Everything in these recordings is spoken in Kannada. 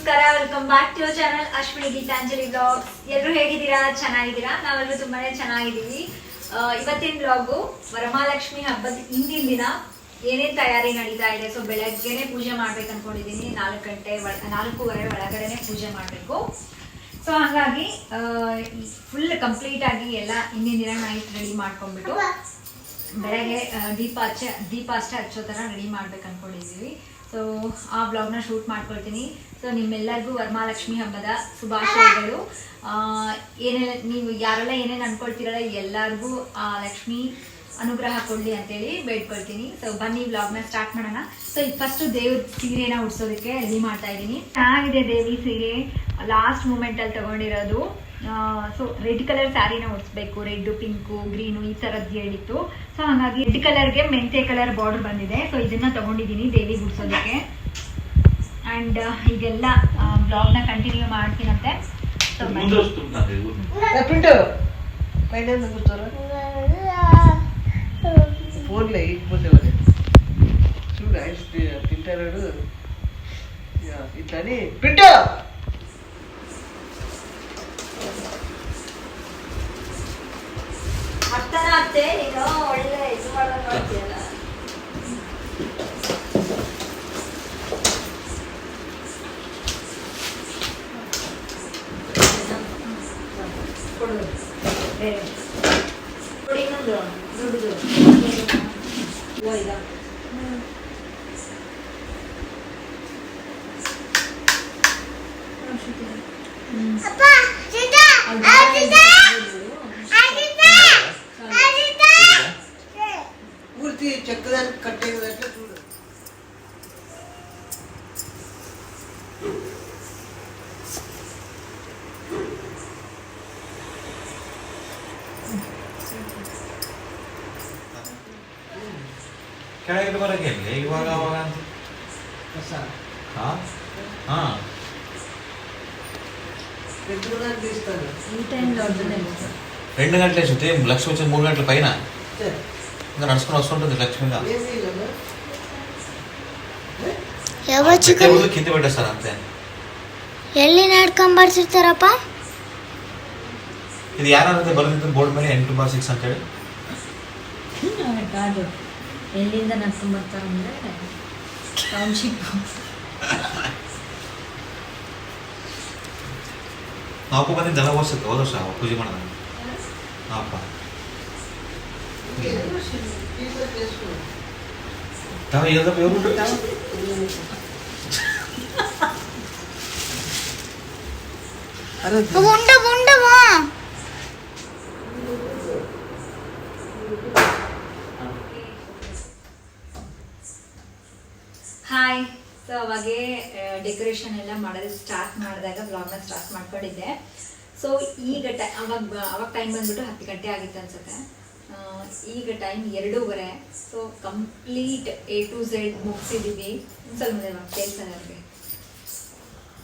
ನಮಸ್ಕಾರ welcome back to channel Ashwini Geetanjali blog ಎಲ್ಲರೂ ಹೇಗಿದ್ದೀರಾ? ಚೆನ್ನಾಗಿದ್ದೀರಾ? ನಾವೆಲ್ಲರೂ ತುಂಬಾನೇ ಚೆನ್ನಾಗಿದ್ದೀವಿ. ಇವತ್ತಿನ ಬ್ಲಾಗು ವರಮಹಾಲಕ್ಷ್ಮಿ ಹಬ್ಬದ ಹಿಂದಿನ ದಿನ ಏನೇನು ತಯಾರಿ ನಡೀತಾ ಇದೆ? ಸೊ ಬೆಳಗ್ಗೆನೆ ಪೂಜೆ ಮಾಡ್ಬೇಕು ಅನ್ಕೊಂಡಿದ್ದೀನಿ ನಾಲ್ಕು ಗಂಟೆ ನಾಲ್ಕೂವರೆ ಒಳಗಡೆನೆ ಪೂಜೆ ಮಾಡಬೇಕು. ಸೊ ಹಾಗಾಗಿ ಫುಲ್ ಕಂಪ್ಲೀಟ್ ಆಗಿ ಎಲ್ಲ ಹಿಂದಿನ ದಿನ ನೈಟ್ ರೆಡಿ ಮಾಡ್ಕೊಂಡ್ಬಿಟ್ಟು ಬೆಳಗ್ಗೆ ದೀಪ ಹಚ್ಚ ದೀಪ ಅಷ್ಟೇ ಹಚ್ಚೋ ಥರ ರೆಡಿ ಮಾಡ್ಬೇಕು ಅಂದ್ಕೊಂಡಿದ್ದೀವಿ ಸೊ ಆ ಬ್ಲಾಗ್ನ ಶೂಟ್ ಮಾಡ್ಕೊಳ್ತೀನಿ. ಸೊ ನಿಮ್ಮೆಲ್ಲರಿಗೂ ವರಮಹಾಲಕ್ಷ್ಮಿ ಹಬ್ಬದ ಶುಭಾಶಯಗಳು. ಆ, ಏನೇ ನೀವು ಯಾರೆಲ್ಲ ಏನೇನು ಅಂದ್ಕೊಳ್ತೀರಲ್ಲ ಎಲ್ಲರಿಗೂ ಆ ಲಕ್ಷ್ಮಿ ಅನುಗ್ರಹ ಕೊಡಲಿ ಅಂತೇಳಿ ಬೇಡ್ಕೊಳ್ತೀನಿ. ಸೊ ಬನ್ನಿ ಬ್ಲಾಗ್ನ ಸ್ಟಾರ್ಟ್ ಮಾಡೋಣ. ಸೊ ಫಸ್ಟ್ ದೇವ್ರ ಸೀರೆನ ಉಡ್ಸೋದಕ್ಕೆ ರೆಡಿ ಮಾಡ್ತಾ ಇದ್ದೀನಿ. ಚೆನ್ನಾಗಿದೆ ದೇವಿ ಸೀರೆ. ಲಾಸ್ಟ್ ಮೂಮೆಂಟಲ್ಲಿ ತಗೊಂಡಿರೋದು. So red colour ಸ್ಯಾರಿನ ಉಡ್ಸ್ಬೇಕು red pink green ಈ ತರದ್ದು ಹೇಳಿತ್ತು ಸೊ ಹಾಗಾಗಿ ರೆಡ್ ಕಲರ್ಗೆ ಮೆಂತೆ ಕಲರ್ ಬಾರ್ಡರ್ ಬಂದಿದೆ ಸೊ ಇದನ್ನ ತಗೊಂಡಿದ್ದೀನಿ ದೇವಿ ಗುಡ್ಸೋದಕ್ಕೆ ಅಂಡ್ ಈಗೆಲ್ಲ ಬ್ಲಾಗ್ನ ಕಂಟಿನ್ಯೂ ಮಾಡ್ತೀನಂತೆ ಸೊ ముందు వస్తున్నది పింటు పైన ఎందుకు కూర్చోరు ఫోన్లే ఇకపోతే మరి చూడు ఐస్ తి- తింటాడు యా, ఇట్లని పింటు అత్తనా అత్తే నేను పూర్తి చెక్కదానికి కట్టేదంటే చూడు ಕೆಳಗೆ ಬರಕ್ಕೆ ಇವಾಗ ಅವಾಗ ಅಂತ కస ಹಾ ಹಾ పెట్టుకోవడానికి తీస్తాను ఈ టైంలో రెండు గంటలే శృతి లక్ష్మి వచ్చి మూడు గంటల పైన సరే. ఇంకా నడుచుకుని వస్తుంటుంది లక్ష్మిగా ఏం చేయలేము ಯಾವ ಚಿಕನ್ ముందు కింద పెట్టేస్తారు అంతే ಎಲ್ಲಿ ನಡ್ಕೊಂಡ್ ಬರ್ತಿರ್ತಾರಪ್ಪ ఇది ಯಾರು ಬರೆದಿದ್ದು ಬೋರ್ಡ್ ಮೇಲೆ ಎಂಟು ಬಾರ್ ಸಿಕ್ಸ್ ಅಂತೇಳಿ ಕಾದು ಎಲ್ಲಿಂದ ನಡ್ಕೊಂಡ್ ಬರ್ತಾರಂದ್ರೆ ಟೌನ್ಶಿಪ್ ನಾವು ಅಪ್ಪ ಬಂದಿದ್ದು ದನ ಓದಿಸುತ್ತೆ ಹೋದ ವರ್ಷ ಪೂಜೆ ಮಾಡೋಣ ಅಪ್ಪ టీషర్ట్ చేసుకో ತಾವು ಏನಪ್ಪ ಇವ್ರು అరే ಉಂಡ ಉಂಡವಾ ಹಾಯ್ ಸೊ ಅವಾಗೆ ಡೆಕೋರೇಷನ್ ಎಲ್ಲ ಮಾಡೋದು ಸ್ಟಾರ್ಟ್ ಮಾಡಿದಾಗ ಬ್ಲಾಗ್ನ ಸ್ಟಾರ್ಟ್ ಮಾಡ್ಕೊಂಡಿದ್ದೆ ಸೊ ಈಗ ಟೈ ಅವಾಗ ಅವಾಗ ಟೈಮ್ ಬಂದ್ಬಿಟ್ಟು ಹತ್ತು ಗಂಟೆ ಆಗಿತ್ತು ಅನ್ಸುತ್ತೆ ಆ, ಈಗ ಟೈಮ್ ಎರಡೂವರೆ so complete A to Z ಮುಗಿಸಿದ್ದೀವಿ ಸ್ವಲ್ಪ ಮುಂದೆ ನಾವು ಕೇಳ್ತಾರೆ ಅವ್ರಿಗೆ.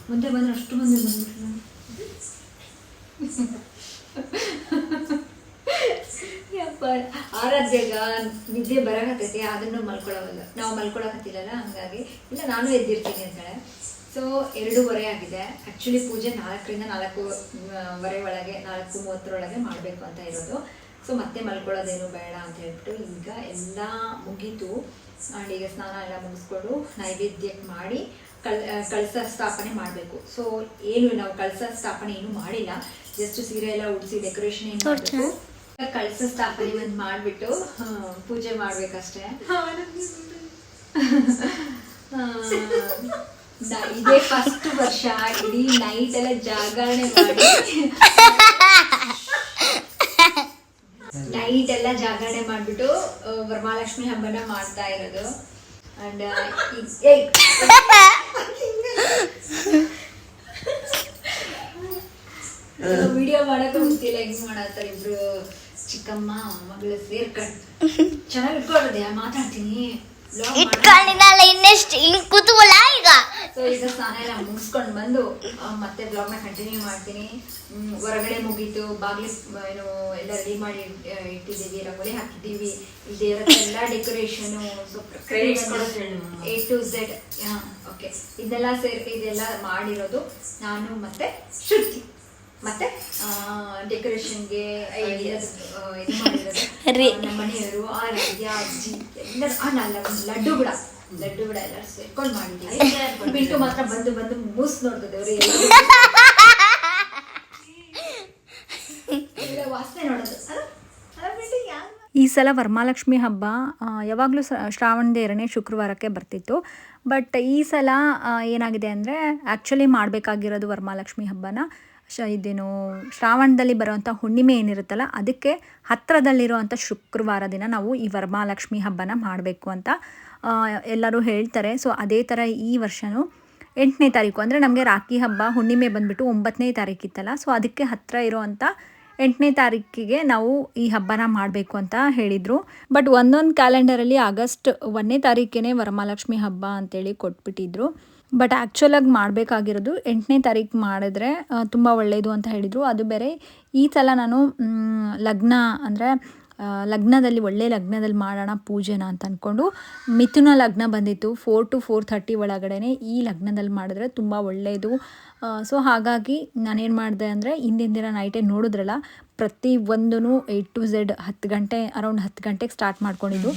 ಮುಂದೆ ಬಂದ್ರೆ ಅಷ್ಟು ಮುಂದೆ ಬಂದ್ಬಿಟ್ಟು ಯಪ್ಪ, ಆರಾಧ್ಯಾಗ ನಿದ್ದೆ ಬರಕತ್ತೈತಿ, ಅದನ್ನು ಮಲ್ಕೊಳ್ಳೋವಲ್ಲ ನಾವು ಮಲ್ಕೊಳಕತ್ತಿಲ್ಲಲ್ಲ, ಹಂಗಾಗಿ. ಇಲ್ಲ, ನಾನು ಎದ್ದಿರ್ತೀನಿ ಅಂತಾಳೆ ಸೊ ಎರಡೂವರೆ ಆಗಿದೆ. ಆ್ಯಕ್ಚುಲಿ ಪೂಜೆ ನಾಲ್ಕರಿಂದ ನಾಲ್ಕು ವರೆ ಒಳಗೆ, ನಾಲ್ಕು ಮೂವತ್ತರೊಳಗೆ ಮಾಡಬೇಕು ಅಂತ ಇರೋದು. ಸೊ ಮತ್ತೆ ಮಲ್ಕೊಳ್ಳೋದೇನು ಬೇಡ ಅಂತ ಹೇಳ್ಬಿಟ್ಟು ಈಗ ಎಲ್ಲ ಮುಗೀತು. ಆ್ಯಂಡ್ ಈಗ ಸ್ನಾನ ಎಲ್ಲ ಮುಗಿಸ್ಕೊಂಡು ನೈವೇದ್ಯಕ್ಕೆ ಮಾಡಿ ಕಳ್ ಕಳಸ ಸ್ಥಾಪನೆ ಮಾಡಬೇಕು. ಸೊ ಏನು ನಾವು ಕಳಸ ಸ್ಥಾಪನೆ ಏನು ಮಾಡಿಲ್ಲ. ಜಸ್ಟ್ ಸೀರೆ ಎಲ್ಲ ಉಡಿಸಿ ಡೆಕೋರೇಷನ್ ಏನು ಮಾಡಬೇಕು ಕಳಸ ಸ್ಥಾಪನೆ ಒಂದು ಮಾಡಿಬಿಟ್ಟು ಪೂಜೆ ಮಾಡ್ಬೇಕಷ್ಟೇ. ಇದೇ ಫಸ್ಟ್ ವರ್ಷ ಇಡೀ ನೈಟ್ ಎಲ್ಲ ಜಾಗರಣೆ ಮಾಡಿ. ನೈಟ್ ಎಲ್ಲ ಜಾಗರಣೆ ಮಾಡ್ಬಿಟ್ಟು ವರಮಹಾಲಕ್ಷ್ಮಿ ಹಬ್ಬನ ಮಾಡ್ತಾ ಇರೋದು. ಅಂಡ್ ವಿಡಿಯೋ ಮಾಡಕ್ಕೆ ಗೊತ್ತಿಲ್ಲ, ಹೆಂಗ್ ಮಾಡತ್ತಾರೆ ಇಬ್ರು ಚಿಕ್ಕಮ್ಮ, ಮಗಳು ಸೇರ್ಕೊಂಡು. ಚೆನ್ನಾಗಿ ಇಟ್ಕೊಳ್ಳೋದೆ ಮಾತಾಡ್ತೀನಿ? ಇಟ್ಕೊಂಡಿನಲ್ಲ ಇನ್ನೆಷ್ಟು ಈಗ ಸೊ ಈಗ ಸ್ನಾನ ಎಲ್ಲ ಮುಗಿಸ್ಕೊಂಡು ಬಂದು ಮತ್ತೆ ಬ್ಲಾಗ್ನ ಕಂಟಿನ್ಯೂ ಮಾಡ್ತೀನಿ. ಹೊರಗಡೆ ಮುಗೀತು. ಬಾಗಿಲು ಏನು ಎಲ್ಲ ರೆಡಿ ಮಾಡಿ ಇಟ್ಟಿದ್ದೀವಿ. ರಂಗೋಲಿ ಹಾಕಿದ್ದೀವಿ. ದೇವರ ಎಲ್ಲ decoration A to Z okay ಇದೆಲ್ಲ ಸೇರಿ ಇದೆಲ್ಲ ಮಾಡಿರೋದು ನಾನು ಮತ್ತೆ ಶ್ರುತಿ. ಮತ್ತೆ ಡೆಕೋರೇಷನ್ಗೆ ನಮ್ಮ ಮನೆಯವರು ಆ ರೀತಿಯ ಅಜ್ಜಿ ಎಲ್ಲ ಲಡ್ಡು ಕೂಡ. ಲಡ್ಡು ಬಿಡ ಎಲ್ಲ ಸೇರ್ಕೊಂಡು ಮಾಡಿದ್ದೀವಿ ಬಿಟ್ಟು ಮಾತ್ರ ಬಂದು ಬಂದು ಮೂಸ್ ನೋಡ್ತದೆ ಅವರು ವಾಸನೆ ನೋಡೋದು. ಈ ಸಲ ವರಮಹಾಲಕ್ಷ್ಮಿ ಹಬ್ಬ ಯಾವಾಗಲೂ ಶ್ರಾವಣದ ಎರಡನೇ ಶುಕ್ರವಾರಕ್ಕೆ ಬರ್ತಿತ್ತು. ಬಟ್ ಈ ಸಲ ಏನಾಗಿದೆ ಅಂದರೆ ಆ್ಯಕ್ಚುಲಿ ಮಾಡಬೇಕಾಗಿರೋದು ವರಮಹಾಲಕ್ಷ್ಮಿ ಹಬ್ಬನ. ಶ ಇದೇನು ಶ್ರಾವಣದಲ್ಲಿ ಬರುವಂಥ ಹುಣ್ಣಿಮೆ ಏನಿರುತ್ತಲ್ಲ, ಅದಕ್ಕೆ ಹತ್ತಿರದಲ್ಲಿರುವಂಥ ಶುಕ್ರವಾರ ದಿನ ನಾವು ಈ ವರಮಹಾಲಕ್ಷ್ಮಿ ಹಬ್ಬನ ಮಾಡಬೇಕು ಅಂತ ಎಲ್ಲರೂ ಹೇಳ್ತಾರೆ. ಸೊ, ಅದೇ ಥರ ಈ ವರ್ಷವೂ ಎಂಟನೇ ತಾರೀಕು, ಅಂದರೆ ನಮಗೆ ರಾಖಿ ಹಬ್ಬ ಹುಣ್ಣಿಮೆ ಬಂದುಬಿಟ್ಟು ಒಂಬತ್ತನೇ ತಾರೀಕಿತ್ತಲ್ಲ ಸೊ ಅದಕ್ಕೆ ಹತ್ತಿರ ಇರುವಂಥ ಎಂಟನೇ ತಾರೀಕಿಗೆ ನಾವು ಈ ಹಬ್ಬನ ಮಾಡಬೇಕು ಅಂತ ಹೇಳಿದರು. ಬಟ್ ಒಂದೊಂದು ಕ್ಯಾಲೆಂಡರಲ್ಲಿ ಆಗಸ್ಟ್ ಒಂದನೇ ತಾರೀಕೇ ವರಮಹಾಲಕ್ಷ್ಮಿ ಹಬ್ಬ ಅಂತೇಳಿ ಕೊಟ್ಬಿಟ್ಟಿದ್ರು. ಬಟ್ ಆ್ಯಕ್ಚುಲಾಗಿ ಮಾಡಬೇಕಾಗಿರೋದು ಎಂಟನೇ ತಾರೀಕು ಮಾಡಿದ್ರೆ ತುಂಬ ಒಳ್ಳೆಯದು ಅಂತ ಹೇಳಿದರು. ಅದು ಬೇರೆ, ಈ ಸಲ ನಾನು ಲಗ್ನ ಅಂದರೆ ಲಗ್ನದಲ್ಲಿ, ಒಳ್ಳೆ ಲಗ್ನದಲ್ಲಿ ಮಾಡೋಣ ಪೂಜೆನ ಅಂತ ಅಂದ್ಕೊಂಡು ಮಿಥುನ ಲಗ್ನ ಬಂದಿತ್ತು. ಫೋರ್ ಟು ಫೋರ್ ಥರ್ಟಿ ಒಳಗಡೆ ಈ ಲಗ್ನದಲ್ಲಿ ಮಾಡಿದ್ರೆ ತುಂಬ ಒಳ್ಳೆಯದು ಸೊ ಹಾಗಾಗಿ ನಾನೇನು ಮಾಡಿದೆ ಅಂದರೆ, ಹಿಂದಿನ ದಿನ ನೈಟೇ ನೋಡಿದ್ರಲ್ಲ, ಪ್ರತಿ ಒಂದೂ ಏಯ್ಟ್ ಟು ಝೆಡ್ ಹತ್ತು ಗಂಟೆ ಅರೌಂಡ್ ಹತ್ತು ಗಂಟೆಗೆ ಸ್ಟಾರ್ಟ್ ಮಾಡ್ಕೊಂಡಿದ್ದು.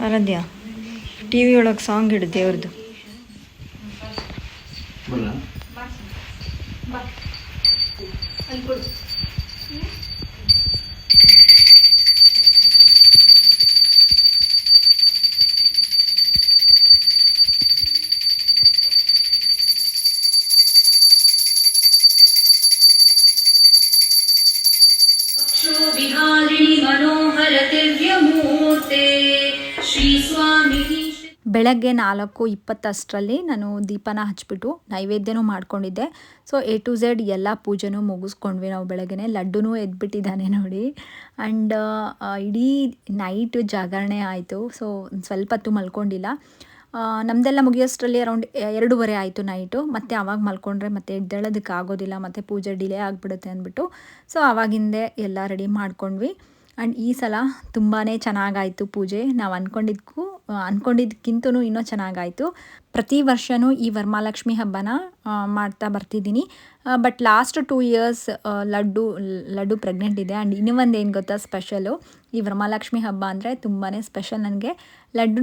ಆರಾಧ್ಯ ಟಿ ವಿ ಒಳಗೆ ಸಾಂಗ್ ಹಿಡು ದೇವ್ರದ್ದು विहारिणि ಬೆಳಗ್ಗೆ ನಾಲ್ಕು ಇಪ್ಪತ್ತಷ್ಟರಲ್ಲಿ ನಾನು ದೀಪನ ಹಚ್ಚಿಬಿಟ್ಟು ನೈವೇದ್ಯನೂ ಮಾಡ್ಕೊಂಡಿದ್ದೆ. ಸೊ ಎ ಟು ಝೆಡ್ ಎಲ್ಲ ಪೂಜೆನೂ ಮುಗಿಸ್ಕೊಂಡ್ವಿ ನಾವು ಬೆಳಗ್ಗೆನೆ. ಲಡ್ಡುನೂ ಎದ್ಬಿಟ್ಟಿದ್ದಾನೆ ನೋಡಿ. ಆ್ಯಂಡ್ ಇಡೀ ನೈಟ್ ಜಾಗರಣೆ ಆಯಿತು. ಸೊ ಸ್ವಲ್ಪ ಹೊತ್ತು ಮಲ್ಕೊಂಡಿಲ್ಲ. ನಮ್ಮದೆಲ್ಲ ಮುಗಿಯೋಷ್ಟರಲ್ಲಿ ಅರೌಂಡ್ ಎರಡೂವರೆ ಆಯಿತು ನೈಟು ಮತ್ತು ಆವಾಗ ಮಲ್ಕೊಂಡ್ರೆ ಮತ್ತೆ ಎದ್ದೇಳೋದಕ್ಕೆ ಆಗೋದಿಲ್ಲ ಮತ್ತು ಪೂಜೆ ಡಿಲೇ ಆಗಿಬಿಡುತ್ತೆ ಅಂದ್ಬಿಟ್ಟು. ಸೊ ಆವಾಗಿಂದೆ ಎಲ್ಲ ರೆಡಿ ಮಾಡ್ಕೊಂಡ್ವಿ. ಆ್ಯಂಡ್ ಈ ಸಲ ತುಂಬಾ ಚೆನ್ನಾಗಾಯಿತು ಪೂಜೆ. ನಾವು ಅಂದ್ಕೊಂಡಿದ್ದಕ್ಕೂ ಅಂದ್ಕೊಂಡಿದ್ಕಿಂತೂ ಇನ್ನೂ ಚೆನ್ನಾಗಾಯಿತು. ಪ್ರತಿ ವರ್ಷವೂ ಈ ವರಮಹಾಲಕ್ಷ್ಮಿ ಹಬ್ಬನ ಮಾಡ್ತಾ ಬರ್ತಿದ್ದೀನಿ. But last two years Laddu Laddu pregnant ಇದೆ. ಆ್ಯಂಡ್ ಇನ್ನೂ ಒಂದು ಏನು ಗೊತ್ತಾ ಸ್ಪೆಷಲು ಈ ವರಮಹಾಲಕ್ಷ್ಮಿ ಹಬ್ಬ ಅಂದರೆ ತುಂಬಾ ಸ್ಪೆಷಲ್ ನನಗೆ. ಲಡ್ಡು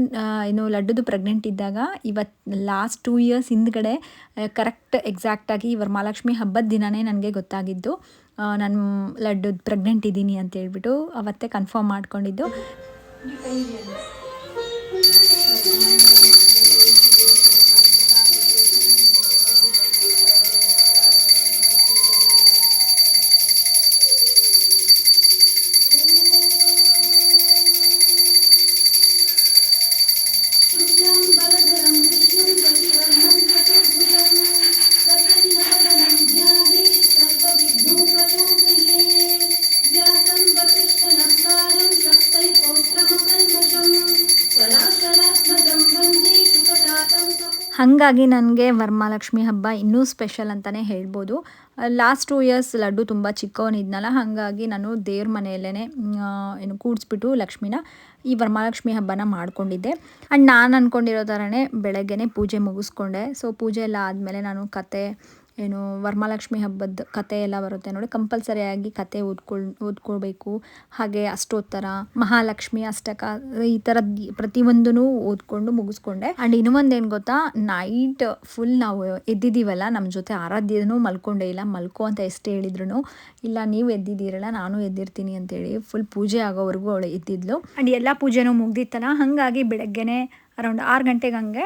ಏನು ಲಡ್ಡುದು ಪ್ರೆಗ್ನೆಂಟ್ ಇದ್ದಾಗ ಇವತ್ತು ಲಾಸ್ಟ್ ಟೂ ಇಯರ್ಸ್ ಹಿಂದ್ಗಡೆ ಕರೆಕ್ಟ್ ಎಕ್ಸಾಕ್ಟಾಗಿ ಈ ವರಮಹಾಲಕ್ಷ್ಮಿ ಹಬ್ಬದ ದಿನವೇ ನನಗೆ ಗೊತ್ತಾಗಿದ್ದು. ನಾನು ಲಡ್ಡು ಪ್ರೆಗ್ನೆಂಟ್ ಇದ್ದೀನಿ ಅಂತ ಹೇಳ್ಬಿಟ್ಟು ಅವತ್ತೇ ಕನ್ಫರ್ಮ್ ಮಾಡ್ಕೊಂಡಿದ್ದು. ಹಾಗಾಗಿ ನನಗೆ ವರಮಹಾಲಕ್ಷ್ಮಿ ಹಬ್ಬ ಇನ್ನೂ ಸ್ಪೆಷಲ್ ಅಂತಲೇ ಹೇಳ್ಬೋದು. ಲಾಸ್ಟ್ ಟೂ ಇಯರ್ಸ್ ಲಡ್ಡು ತುಂಬ ಚಿಕ್ಕವನಿದ್ನಲ್ಲ ಹಾಗಾಗಿ ನಾನು ದೇವ್ರ ಮನೆಯಲ್ಲೇ ಏನು ಕೂಡಿಸ್ಬಿಟ್ಟು ಲಕ್ಷ್ಮಿನ ಈ ವರಮಹಾಲಕ್ಷ್ಮಿ ಹಬ್ಬನ ಮಾಡ್ಕೊಂಡಿದ್ದೆ. ಆ್ಯಂಡ್ ನಾನು ಅಂದ್ಕೊಂಡಿರೋ ಥರನೇ ಬೆಳಗ್ಗೆನೇ ಪೂಜೆ ಮುಗಿಸ್ಕೊಂಡೆ. ಸೊ ಪೂಜೆ ಎಲ್ಲ ಆದಮೇಲೆ ನಾನು ಕತೆ ಏನು ವರಮಹಾಲಕ್ಷ್ಮಿ ಹಬ್ಬದ ಕತೆ ಎಲ್ಲ ಬರುತ್ತೆ ನೋಡಿ. ಕಂಪಲ್ಸರಿಯಾಗಿ ಕತೆ ಓದ್ಕೊಳ್, ಓದ್ಕೊಳ್ಬೇಕು. ಹಾಗೆ ಅಷ್ಟೋತ್ತರ, ಮಹಾಲಕ್ಷ್ಮಿ, ಅಷ್ಟಕ, ಈ ಥರದ್ದು ಪ್ರತಿಯೊಂದೂ ಓದ್ಕೊಂಡು ಮುಗಿಸ್ಕೊಂಡೆ. ಆ್ಯಂಡ್ ಇನ್ನೊಂದು ಏನು ಗೊತ್ತಾ, ನೈಟ್ ಫುಲ್ ನಾವು ಎದ್ದಿದ್ದೀವಲ್ಲ ನಮ್ಮ ಜೊತೆ ಆರಾಧ್ಯನೂ ಮಲ್ಕೊಂಡೆ ಇಲ್ಲ. ಮಲ್ಕೋ ಅಂತ ಎಷ್ಟೇ ಹೇಳಿದ್ರು ಇಲ್ಲ, ನೀವು ಎದ್ದಿದ್ದೀರಲ್ಲ, ನಾನು ಎದ್ದಿರ್ತೀನಿ ಅಂತೇಳಿ ಫುಲ್ ಪೂಜೆ ಆಗೋವರೆಗೂ ಅವಳು ಎದ್ದಿದ್ಲು. ಆ್ಯಂಡ್ ಎಲ್ಲ ಪೂಜೆನೂ ಮುಗ್ದಿತ್ತಲ್ಲ, ಹಾಗಾಗಿ ಬೆಳಗ್ಗೆನೆ ಅರೌಂಡ್ ಆರು ಗಂಟೆಗೆ ಹಂಗೆ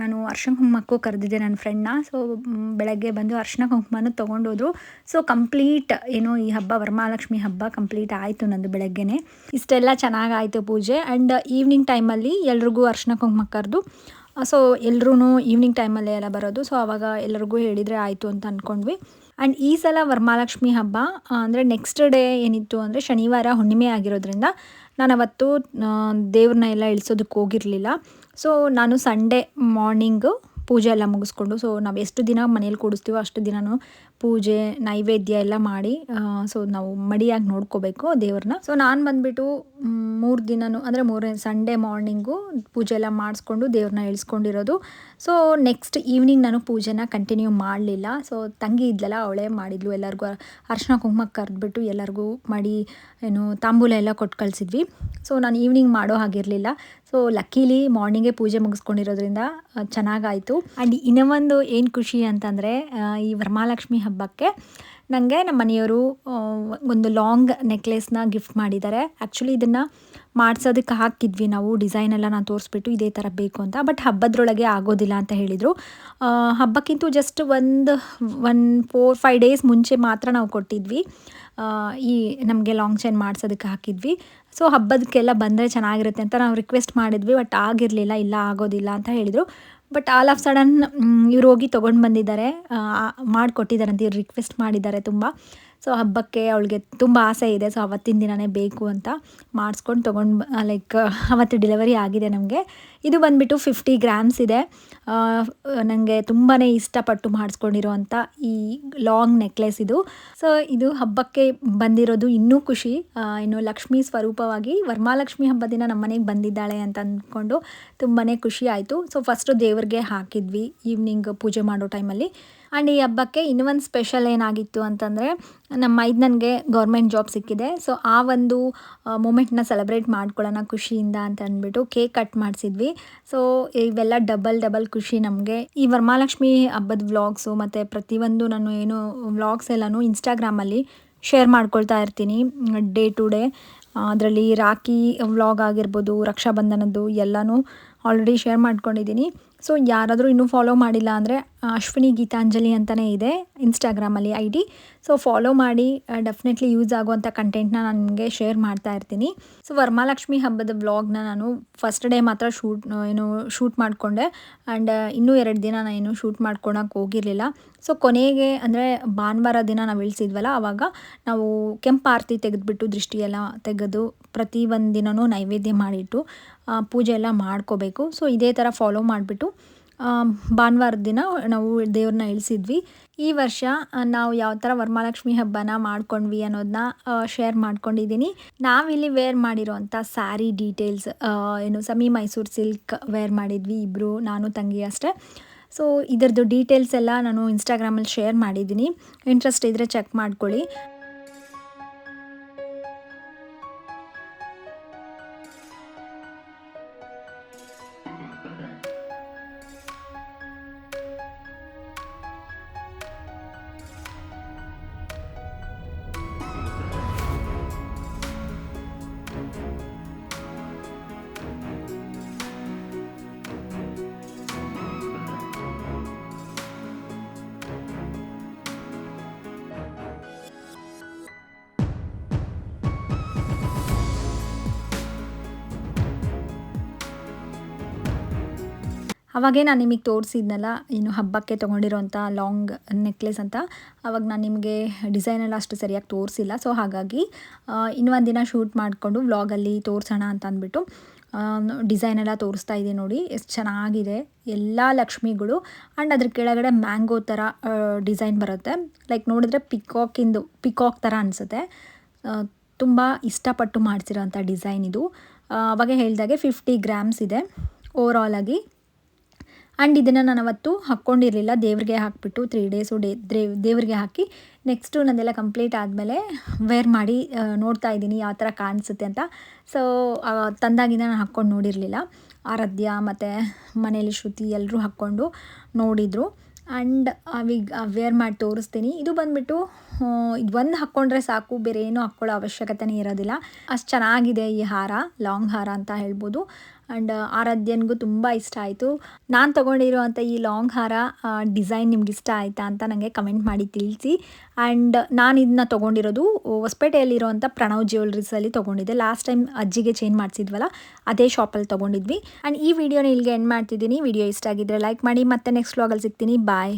ನಾನು ಅರ್ಶಿಣ ಕುಂಕುಮಕ್ಕೂ ಕರೆದಿದ್ದೆ ನನ್ನ ಫ್ರೆಂಡ್ನ ಸೊ ಬೆಳಗ್ಗೆ ಬಂದು ಅರ್ಶಿನ ಕುಂಕುಮನ ತೊಗೊಂಡೋದ್ರು. ಸೊ ಕಂಪ್ಲೀಟ್ ಏನು ಈ ಹಬ್ಬ, ವರಮಹಾಲಕ್ಷ್ಮಿ ಹಬ್ಬ ಕಂಪ್ಲೀಟ್ ಆಯಿತು ನಂದು ಬೆಳಗ್ಗೆನೆ. ಇಷ್ಟೆಲ್ಲ ಚೆನ್ನಾಗಾಯಿತು ಪೂಜೆ. ಆ್ಯಂಡ್ ಈವ್ನಿಂಗ್ ಟೈಮಲ್ಲಿ ಎಲ್ರಿಗೂ ಅರ್ಶಿನ ಕುಂಕುಮ ಕರೆದು ಸೊ ಎಲ್ಲರೂ ಈವ್ನಿಂಗ್ ಟೈಮಲ್ಲೇ ಎಲ್ಲ ಬರೋದು. ಸೊ ಆವಾಗ ಎಲ್ಲರಿಗೂ ಹೇಳಿದರೆ ಆಯಿತು ಅಂತ ಅಂದ್ಕೊಂಡ್ವಿ ಆ್ಯಂಡ್ ಈ ಸಲ ವರಮಹಾಲಕ್ಷ್ಮಿ ಹಬ್ಬ ಅಂದರೆ ನೆಕ್ಸ್ಟ್ ಡೇ ಏನಿತ್ತು ಅಂದರೆ ಶನಿವಾರ ಹುಣ್ಣಿಮೆ ಆಗಿರೋದ್ರಿಂದ ನಾನು ಅವತ್ತು ದೇವ್ರನ್ನ ಎಲ್ಲ ಇಳಿಸೋದಕ್ಕೆ ಹೋಗಿರಲಿಲ್ಲ. ಸೊ ನಾನು ಸಂಡೇ ಮಾರ್ನಿಂಗು ಪೂಜೆ ಎಲ್ಲ ಮುಗಿಸ್ಕೊಂಡು ಸೊ ನಾವು ಎಷ್ಟು ದಿನ ಮನೇಲಿ ಕೂಡಿಸ್ತೀವೋ ಅಷ್ಟು ದಿನವೂ ಪೂಜೆ, ನೈವೇದ್ಯ ಎಲ್ಲ ಮಾಡಿ ಸೊ ನಾವು ಮಡಿಯಾಗಿ ನೋಡ್ಕೋಬೇಕು ದೇವ್ರನ್ನ. ಸೊ ನಾನು ಬಂದ್ಬಿಟ್ಟು ಮೂರು ದಿನನೂ, ಅಂದರೆ ಮೂರನೇ ಸಂಡೇ ಮಾರ್ನಿಂಗು ಪೂಜೆ ಎಲ್ಲ ಮಾಡಿಸ್ಕೊಂಡು ದೇವ್ರನ್ನ ಇಳಿಸ್ಕೊಂಡಿರೋದು. ಸೊ ನೆಕ್ಸ್ಟ್ ಈವ್ನಿಂಗ್ ನಾನು ಪೂಜೆನ ಕಂಟಿನ್ಯೂ ಮಾಡಲಿಲ್ಲ. ಸೊ ತಂಗಿ ಇದ್ಲಲ್ಲ, ಅವಳೇ ಮಾಡಿದ್ಲು. ಎಲ್ಲರಿಗೂ ಅರ್ಶಿನ ಕುಂಕುಮ ಕರೆದ್ಬಿಟ್ಟು ಎಲ್ಲರಿಗೂ ಮಡಿ, ಏನು, ತಾಂಬೂಲ ಎಲ್ಲ ಕೊಟ್ಟು ಕಳಿಸಿದ್ವಿ. ಸೊ ನಾನು ಈವ್ನಿಂಗ್ ಮಾಡೋ ಹಾಗಿರಲಿಲ್ಲ. ಸೊ ಲಕ್ಕೀಲಿ ಮಾರ್ನಿಂಗೇ ಪೂಜೆ ಮುಗಿಸ್ಕೊಂಡಿರೋದ್ರಿಂದ ಚೆನ್ನಾಗಾಯಿತು. ಆ್ಯಂಡ್ ಇನ್ನೊಂದು ಏನು ಖುಷಿ ಅಂತಂದರೆ ಈ ವರಮಹಾಲಕ್ಷ್ಮಿ ಹಬ್ಬಕ್ಕೆ ನನಗೆ ನಮ್ಮ ಮನೆಯವರು ಒಂದು ಲಾಂಗ್ ನೆಕ್ಲೆಸ್ನ ಗಿಫ್ಟ್ ಮಾಡಿದ್ದಾರೆ. ಆ್ಯಕ್ಚುಲಿ ಇದನ್ನು ಮಾಡ್ಸೋದಕ್ಕೆ ಹಾಕಿದ್ವಿ ನಾವು ಡಿಸೈನ್ ಎಲ್ಲ ನಾನು ತೋರಿಸ್ಬಿಟ್ಟು ಇದೇ ಥರ ಬೇಕು ಅಂತ ಬಟ್ ಹಬ್ಬದ್ರೊಳಗೆ ಆಗೋದಿಲ್ಲ ಅಂತ ಹೇಳಿದರು. ಹಬ್ಬಕ್ಕಿಂತ ಜಸ್ಟ್ ಒಂದು ಒನ್ ಫೋರ್ ಫೈವ್ ಡೇಸ್ ಮುಂಚೆ ಮಾತ್ರ ನಾವು ಕೊಟ್ಟಿದ್ವಿ. ಈ ನಮಗೆ ಲಾಂಗ್ ಚೈನ್ ಮಾಡ್ಸೋದಕ್ಕೆ ಹಾಕಿದ್ವಿ. ಸೊ ಹಬ್ಬದಕ್ಕೆಲ್ಲ ಬಂದರೆ ಚೆನ್ನಾಗಿರುತ್ತೆ ಅಂತ ನಾವು ರಿಕ್ವೆಸ್ಟ್ ಮಾಡಿದ್ವಿ ಬಟ್ ಆಗಿರಲಿಲ್ಲ, ಇಲ್ಲ ಆಗೋದಿಲ್ಲ ಅಂತ ಹೇಳಿದರು. ಬಟ್ ಆಲ್ ಆಫ್ ಸಡನ್ ಇವ್ರು ಹೋಗಿ ತೊಗೊಂಡು ಬಂದಿದ್ದಾರೆ. ಮಾಡಿಕೊಟ್ಟಿದ್ದಾರೆ ಅಂತ ಇವ್ರು ರಿಕ್ವೆಸ್ಟ್ ಮಾಡಿದ್ದಾರೆ ತುಂಬ. ಸೊ ಹಬ್ಬಕ್ಕೆ ಅವಳಿಗೆ ತುಂಬ ಆಸೆ ಇದೆ. ಸೊ ಅವತ್ತಿನ ದಿನವೇ ಬೇಕು ಅಂತ ಮಾಡಿಸ್ಕೊಂಡು ತೊಗೊಂಡು ಲೈಕ್ ಅವತ್ತು ಡೆಲಿವರಿ ಆಗಿದೆ ನಮಗೆ. ಇದು ಬಂದುಬಿಟ್ಟು ಫಿಫ್ಟಿ ಗ್ರಾಮ್ಸ್ ಇದೆ. ನನಗೆ ತುಂಬಾ ಇಷ್ಟಪಟ್ಟು ಮಾಡಿಸ್ಕೊಂಡಿರುವಂಥ ಈ ಲಾಂಗ್ ನೆಕ್ಲೆಸ್ ಇದು. ಸೊ ಇದು ಹಬ್ಬಕ್ಕೆ ಬಂದಿರೋದು ಇನ್ನೂ ಖುಷಿ. ಇನ್ನು ಲಕ್ಷ್ಮೀ ಸ್ವರೂಪವಾಗಿ ವರ್ಮಾಲಕ್ಷ್ಮಿ ಹಬ್ಬ ದಿನ ನಮ್ಮ ಮನೆಗೆ ಬಂದಿದ್ದಾಳೆ ಅಂತ ಅಂದ್ಕೊಂಡು ತುಂಬಾ ಖುಷಿ ಆಯಿತು. ಸೊ ಫಸ್ಟು ದೇವ್ರಿಗೆ ಹಾಕಿದ್ವಿ ಈವ್ನಿಂಗ್ ಪೂಜೆ ಮಾಡೋ ಟೈಮಲ್ಲಿ ಆ್ಯಂಡ್ ಈ ಹಬ್ಬಕ್ಕೆ ಇನ್ನೂ ಒಂದು ಸ್ಪೆಷಲ್ ಏನಾಗಿತ್ತು ಅಂತಂದರೆ ನಮ್ಮ ಮೈದ್ನನ್ಗೆ ಗೌರ್ಮೆಂಟ್ ಜಾಬ್ ಸಿಕ್ಕಿದೆ. ಸೊ, ಆ ಒಂದು ಮೂಮೆಂಟ್ನ ಸೆಲೆಬ್ರೇಟ್ ಮಾಡ್ಕೊಳ್ಳೋಣ ಖುಷಿಯಿಂದ ಅಂತ ಅಂದ್ಬಿಟ್ಟು ಕೇಕ್ ಕಟ್ ಮಾಡಿಸಿದ್ವಿ. ಸೊ, ಇವೆಲ್ಲ ಡಬಲ್ ಡಬಲ್ ಖುಷಿ ನಮಗೆ. ಈ ವರಮಹಾಲಕ್ಷ್ಮಿ ಹಬ್ಬದ ವ್ಲಾಗ್ಸು ಮತ್ತು ಪ್ರತಿಯೊಂದು ನಾನು ಏನು ವ್ಲಾಗ್ಸ್ ಎಲ್ಲನೂ ಇನ್ಸ್ಟಾಗ್ರಾಮಲ್ಲಿ ಶೇರ್ ಮಾಡ್ಕೊಳ್ತಾ ಇರ್ತೀನಿ. Day to day. ಅದರಲ್ಲಿ ರಾಖಿ ವ್ಲಾಗ್ ಆಗಿರ್ಬೋದು, ರಕ್ಷಾಬಂಧನದ್ದು ಎಲ್ಲನೂ ಆಲ್ರೆಡಿ ಶೇರ್ ಮಾಡ್ಕೊಂಡಿದ್ದೀನಿ. ಸೊ ಯಾರಾದರೂ ಇನ್ನೂ ಫಾಲೋ ಮಾಡಿಲ್ಲ ಅಂದರೆ ಅಶ್ವಿನಿ ಗೀತಾಂಜಲಿ ಅಂತಲೇ ಇದೆ ಇನ್ಸ್ಟಾಗ್ರಾಮಲ್ಲಿ ಐ ಡಿ ಸೊ ಫಾಲೋ ಮಾಡಿ ಡೆಫಿನೆಟ್ಲಿ ಯೂಸ್ ಆಗುವಂಥ ಕಂಟೆಂಟ್ನ ನನಗೆ ಶೇರ್ ಮಾಡ್ತಾ ಇರ್ತೀನಿ. ಸೊ ವರ್ಮಾಲಕ್ಷ್ಮಿ ಹಬ್ಬದ ವ್ಲಾಗ್ನ ನಾನು ಫಸ್ಟ್ ಡೇ ಮಾತ್ರ ಶೂಟ್ ಏನು ಶೂಟ್ ಮಾಡಿಕೊಂಡೆ. ಆ್ಯಂಡ್ ಇನ್ನೂ ಎರಡು ದಿನ ನಾನು ಏನು ಶೂಟ್ ಮಾಡ್ಕೊಳಕ್ಕೆ ಹೋಗಿರಲಿಲ್ಲ. ಸೊ ಕೊನೆಗೆ ಅಂದರೆ ಭಾನುವಾರ ದಿನ ನಾವು ಇಳಿಸಿದ್ವಲ್ಲ ಆವಾಗ ನಾವು ಕೆಂಪು ಆರತಿ ತೆಗೆದುಬಿಟ್ಟು ದೃಷ್ಟಿಯೆಲ್ಲ ತೆಗೆದು ಪ್ರತಿ ಒಂದು ದಿನವೂ ನೈವೇದ್ಯ ಮಾಡಿಟ್ಟು ಪೂಜೆ ಎಲ್ಲ ಮಾಡ್ಕೋಬೇಕು. ಸೊ ಇದೇ ಥರ ಫಾಲೋ ಮಾಡಿಬಿಟ್ಟು ಭಾನುವಾರದ ದಿನ ನಾವು ದೇವ್ರನ್ನ ಇಳಿಸಿದ್ವಿ. ಈ ವರ್ಷ ನಾವು ಯಾವ ಥರ ವರಮಹಾಲಕ್ಷ್ಮಿ ಹಬ್ಬನ ಮಾಡ್ಕೊಂಡ್ವಿ ಅನ್ನೋದನ್ನ ಶೇರ್ ಮಾಡ್ಕೊಂಡಿದ್ದೀನಿ. ನಾವಿಲ್ಲಿ ವೇರ್ ಮಾಡಿರೋವಂಥ ಸ್ಯಾರಿ ಡೀಟೇಲ್ಸ್ ಏನು ಸಮಿ ಮೈಸೂರು ಸಿಲ್ಕ್ ವೇರ್ ಮಾಡಿದ್ವಿ ಇಬ್ಬರು ನಾನು, ತಂಗಿ ಅಷ್ಟೇ. ಸೊ ಇದರದ್ದು ಡೀಟೇಲ್ಸ್ ಎಲ್ಲ ನಾನು ಇನ್ಸ್ಟಾಗ್ರಾಮಲ್ಲಿ ಶೇರ್ ಮಾಡಿದ್ದೀನಿ. ಇಂಟ್ರೆಸ್ಟ್ ಇದ್ದರೆ ಚೆಕ್ ಮಾಡ್ಕೊಳ್ಳಿ. ಅವಾಗೇ ನಾನು ನಿಮಗೆ ತೋರಿಸಿದ್ನಲ್ಲ ಏನು ಹಬ್ಬಕ್ಕೆ ತೊಗೊಂಡಿರೋಂಥ ಲಾಂಗ್ ನೆಕ್ಲೆಸ್ ಅಂತ, ಅವಾಗ ನಾನು ನಿಮಗೆ ಡಿಸೈನೆಲ್ಲ ಅಷ್ಟು ಸರಿಯಾಗಿ ತೋರಿಸಿಲ್ಲ. ಸೊ ಹಾಗಾಗಿ ಇನ್ನೊಂದು ದಿನ ಶೂಟ್ ಮಾಡಿಕೊಂಡು ವ್ಲಾಗಲ್ಲಿ ತೋರಿಸೋಣ ಅಂತ ಅಂದ್ಬಿಟ್ಟು ಡಿಸೈನ್ ಎಲ್ಲ ತೋರಿಸ್ತಾ ಇದೆ ನೋಡಿ, ಎಷ್ಟು ಚೆನ್ನಾಗಿದೆ. ಎಲ್ಲ ಲಕ್ಷ್ಮಿಗಳು ಆ್ಯಂಡ್ ಅದ್ರ ಕೆಳಗಡೆ ಮ್ಯಾಂಗೋ ಥರ ಡಿಸೈನ್ ಬರುತ್ತೆ. ಲೈಕ್ ನೋಡಿದ್ರೆ ಪಿಕಾಕಿಂದು, ಪಿಕಾಕ್ ಥರ ಅನಿಸುತ್ತೆ. ತುಂಬ ಇಷ್ಟಪಟ್ಟು ಮಾಡಿಸಿರೋಂಥ ಡಿಸೈನ್ ಇದು. ಅವಾಗೆ ಹೇಳಿದಾಗೆ ಫಿಫ್ಟಿ ಗ್ರಾಮ್ಸ್ ಇದೆ. ಓವರ್ ಆಲ್ ಆಗಿ ಆ್ಯಂಡ್ ಇದನ್ನು ನಾನು ಅವತ್ತು ಹಾಕ್ಕೊಂಡಿರಲಿಲ್ಲ ದೇವ್ರಿಗೆ ಹಾಕಿಬಿಟ್ಟು ತ್ರೀ ಡೇಸು ಡೇ ದೇವ್ ದೇವ್ರಿಗೆ ಹಾಕಿ ನೆಕ್ಸ್ಟು ನನ್ನೆಲ್ಲ ಕಂಪ್ಲೀಟ್ ಆದಮೇಲೆ ವೇರ್ ಮಾಡಿ ನೋಡ್ತಾ ಇದ್ದೀನಿ ಯಾವ ಥರ ಕಾಣಿಸುತ್ತೆ ಅಂತ. ಸೊ ತಂದಾಗಿಂದ ನಾನು ಹಾಕ್ಕೊಂಡು ನೋಡಿರಲಿಲ್ಲ. ಆರಾಧ್ಯ ಮತ್ತು ಮನೇಲಿ ಶ್ರುತಿ ಎಲ್ಲರೂ ಹಾಕ್ಕೊಂಡು ನೋಡಿದರು. ಆ್ಯಂಡ್ ಅವೀಗ ವೇರ್ ಮಾಡಿ ತೋರಿಸ್ತೀನಿ. ಇದು ಬಂದುಬಿಟ್ಟು ಇದು ಒಂದು ಹಾಕ್ಕೊಂಡ್ರೆ ಸಾಕು ಬೇರೆ ಏನೂ ಹಾಕ್ಕೊಳ್ಳೋ ಅವಶ್ಯಕತೆನೇ ಇರೋದಿಲ್ಲ. ಅಷ್ಟು ಚೆನ್ನಾಗಿದೆ ಈ ಹಾರ ಲಾಂಗ್ ಹಾರ ಅಂತ ಹೇಳ್ಬೋದು. ಆ್ಯಂಡ್ ಆರಾಧ್ಯನಿಗೂ ತುಂಬ ಇಷ್ಟ ಆಯಿತು. ನಾನು ತೊಗೊಂಡಿರುವಂಥ ಈ ಲಾಂಗ್ ಹಾರ ಡಿಸೈನ್ ನಿಮ್ಗೆ ಇಷ್ಟ ಆಯಿತಾ ಅಂತ ನನಗೆ ಕಮೆಂಟ್ ಮಾಡಿ ತಿಳಿಸಿ. ಆ್ಯಂಡ್ ನಾನು ಇದನ್ನ ತೊಗೊಂಡಿರೋದು ಹೊಸಪೇಟೆಯಲ್ಲಿರುವಂಥ ಪ್ರಣವ್ ಜ್ಯುವೆಲ್ರೀಸಲ್ಲಿ ತೊಗೊಂಡಿದ್ದೆ. ಲಾಸ್ಟ್ ಟೈಮ್ ಅಜ್ಜಿಗೆ ಚೇಂಜ್ ಮಾಡಿಸಿದ್ವಲ್ಲ, ಅದೇ ಶಾಪಲ್ಲಿ ತೊಗೊಂಡಿದ್ವಿ. ಆ್ಯಂಡ್ ಈ ವಿಡಿಯೋನ ಇಲ್ಲಿಗೆ ಎಂಡ್ ಮಾಡ್ತಿದ್ದೀನಿ. ವಿಡಿಯೋ ಇಷ್ಟ ಆಗಿದ್ದರೆ ಲೈಕ್ ಮಾಡಿ, ಮತ್ತೆ ನೆಕ್ಸ್ಟ್ ವ್ಲಾಗಲ್ಲಿ ಸಿಗ್ತೀನಿ. ಬಾಯ್